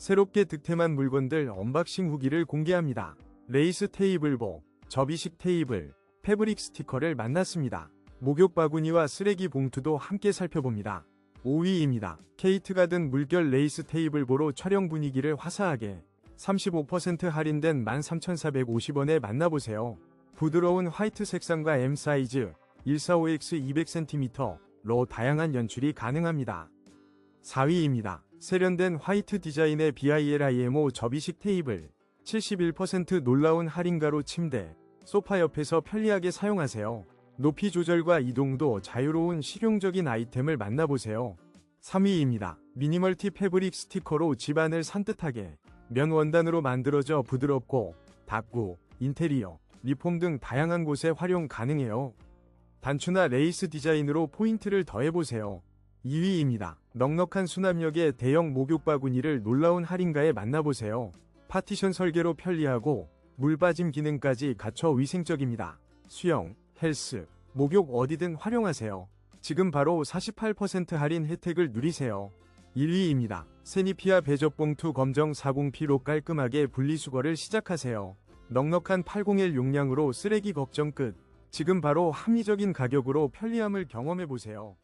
새롭게 득템한 물건들 언박싱 후기를 공개합니다. 레이스 테이블복, 접이식 테이블, 패브릭 스티커를 만났습니다. 목욕 바구니와 쓰레기 봉투도 함께 살펴봅니다. 5위입니다. 케이트 가 든 물결 레이스 테이블보로 촬영 분위기를 화사하게 35% 할인된 13,450원에 만나보세요. 부드러운 화이트 색상과 M 사이즈 145X 200cm로 다양한 연출이 가능합니다. 4위입니다. 세련된 화이트 디자인의 BILIMO 접이식 테이블 71% 놀라운 할인가로 침대, 소파 옆에서 편리하게 사용하세요. 높이 조절과 이동도 자유로운 실용적인 아이템을 만나보세요. 3위입니다. 미니멀티 패브릭 스티커로 집안을 산뜻하게 면 원단으로 만들어져 부드럽고 닦고 인테리어, 리폼 등 다양한 곳에 활용 가능해요. 단추나 레이스 디자인으로 포인트를 더해보세요. 2위입니다. 넉넉한 수납력의 대형 목욕 바구니를 놀라운 할인가에 만나보세요. 파티션 설계로 편리하고 물 빠짐 기능까지 갖춰 위생적입니다. 수영, 헬스, 목욕 어디든 활용하세요. 지금 바로 48% 할인 혜택을 누리세요. 1위입니다. 세니피아 배접봉투 검정 40P로 깔끔하게 분리수거를 시작하세요. 넉넉한 801 용량으로 쓰레기 걱정 끝. 지금 바로 합리적인 가격으로 편리함을 경험해보세요.